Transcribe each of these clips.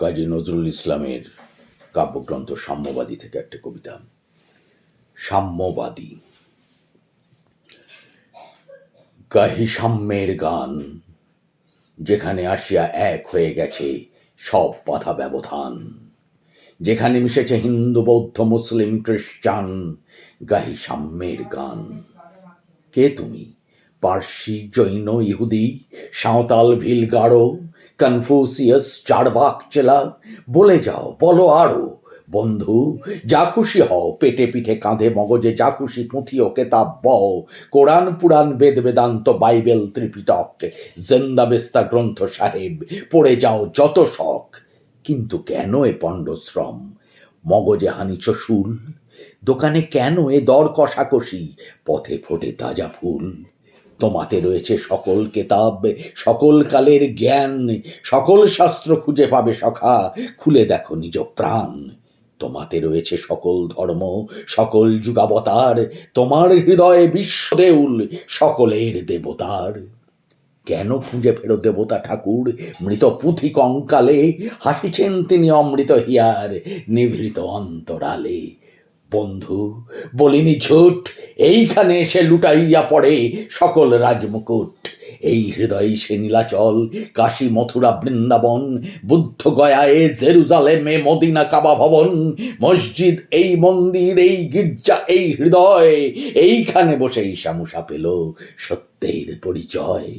কাজী নজরুল ইসলামের কাব্যগ্রন্থ সাম্যবাদী থেকে একটা কবিতা। সাম্যবাদী। গাহি সাম্যের গান, যেখানে আসিয়া এক হয়ে গেছে সব বাধা ব্যবধান। যেখানে মিশেছে হিন্দু, বৌদ্ধ, মুসলিম, খ্রিস্টান, গাহি সাম্যের গান। কে তুমি? পার্সি, জৈন, ইহুদি, সাঁওতাল ভিল কনফুসিয়াস চারবাক চেলা, বলে যাও, বলো আরও। বন্ধু, যা খুশি হও, পেটে পিঠে কাঁধে মগজে যা খুশি পুঁথি ও কেতাব বও। কোরআন, পুরাণ, বেদ, বেদান্ত, বাইবেল, ত্রিপিটক, জেন্দা বেস্তা গ্রন্থ সাহেব, পড়ে যাও যত শখ। কিন্তু কেন এ পণ্ডশ্রম? মগজে হানিছ শুল। দোকানে কেন এ দর কষাকষি? পথে ফোটে তাজা ফুল। তোমাতে রয়েছে সকল কেতাব, সকল কালের জ্ঞান, সকল শাস্ত্র খুঁজে পাবে সখা। খুলে দেখো নিজ প্রাণ। তোমাতে রয়েছে সকল ধর্ম, সকল যুগাবতার, তোমার হৃদয়ে বিশ্বদেউল সকলের দেবতার। কেন খুঁজে ফেরো দেবতা ঠাকুর, মৃত পুঁথি কঙ্কালে? হাসিছেন তিনি অমৃত হিয়ার, নিভৃত অন্তরালে। বন্ধু, বলিনি ঝুট, এইখানে এসে লুটাইয়া পড়ে সকল রাজমুকুট। এই হৃদয় সে নীলাচল, কাশী মথুরা বৃন্দাবন, বুদ্ধ গয়ায়ে জেরুজালেমে মদিনা কাবা ভবন, মসজিদ এই মন্দির, এই গির্জা, এই হৃদয়, এইখানে বসেই শামুষা পেল সত্যের পরিচয়।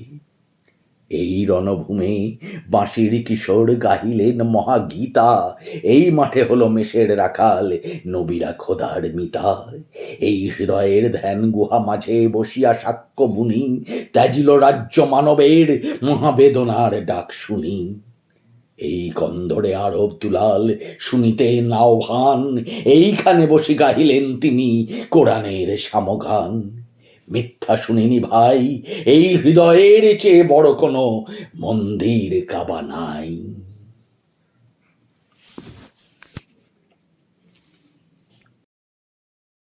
এই রণভূমে বাঁশির কিশোর গাহিলেন মহাগীতা। এই মাঠে হলো মেষের রাখাল, নবীরা খোদার মিতা। এই হৃদয়ের ধ্যান গুহা মাঝে বসিয়া সাক্ষ্য বুনি ত্যাজিল রাজ্য মানবের মহাবেদনার ডাক শুনি। এই কন্দরে আরব শুনিতে নাও ভান, এইখানে বসে গাহিলেন তিনি কোরআনের সামগান। মিথ্যা শুনিনি ভাই এই হৃদয়ের চেয়ে বড় কোনো মন্দির কাবা নাই।